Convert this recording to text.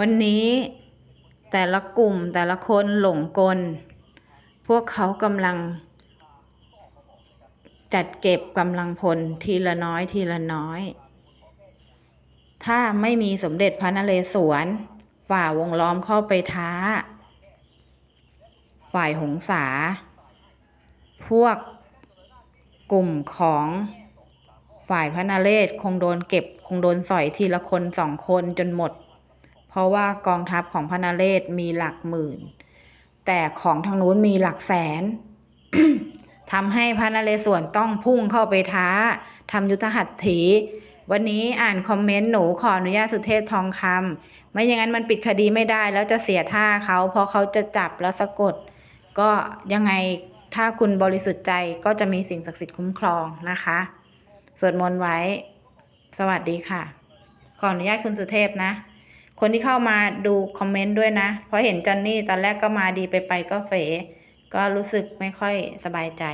วันนี้แต่ละกลุ่มแต่ละคนหลงกล พวกเขากำลัง จัดเก็บกำลังพลทีละน้อยทีละน้อย ถ้าไม่มีสมเด็จพระนเรศวรฝ่าวงล้อมเข้าไปท้า ฝ่ายหงสาพวกกลุ่มของฝ่ายพระนเรศคงโดนเก็บ คงโดนสอยทีละคนสองคนจนหมด ราะว่ากองทัพของพระนเรศมีหลักหมื่น แต่ของทางนู้นมีหลักแสนทำให้พระนเรศวรต้องพุ่งเข้าไปท้าทำยุทธหัตถี วันนี้อ่านคอมเมนต์หนูขออนุญาตสุเทพทองคำไม่อย่างนั้นมันปิดคดีไม่ได้แล้วจะเสียท่าเขาเพราะเขาจะจับแล้วสะกด ก็ยังไงถ้าคุณบริสุทธิ์ใจก็จะมีสิ่งศักดิ์สิทธิ์คุ้มครองนะคะสวดมนต์ไว้ สวัสดีค่ะ ขออนุญาตคุณสุเทพนะ คนที่เข้ามาดูคอมเมนต์ด้วยนะ เพราะเห็นจันนี่ตอนแรกก็มาดีไปไปก็เฟก็รู้สึกไม่ค่อยสบายใจ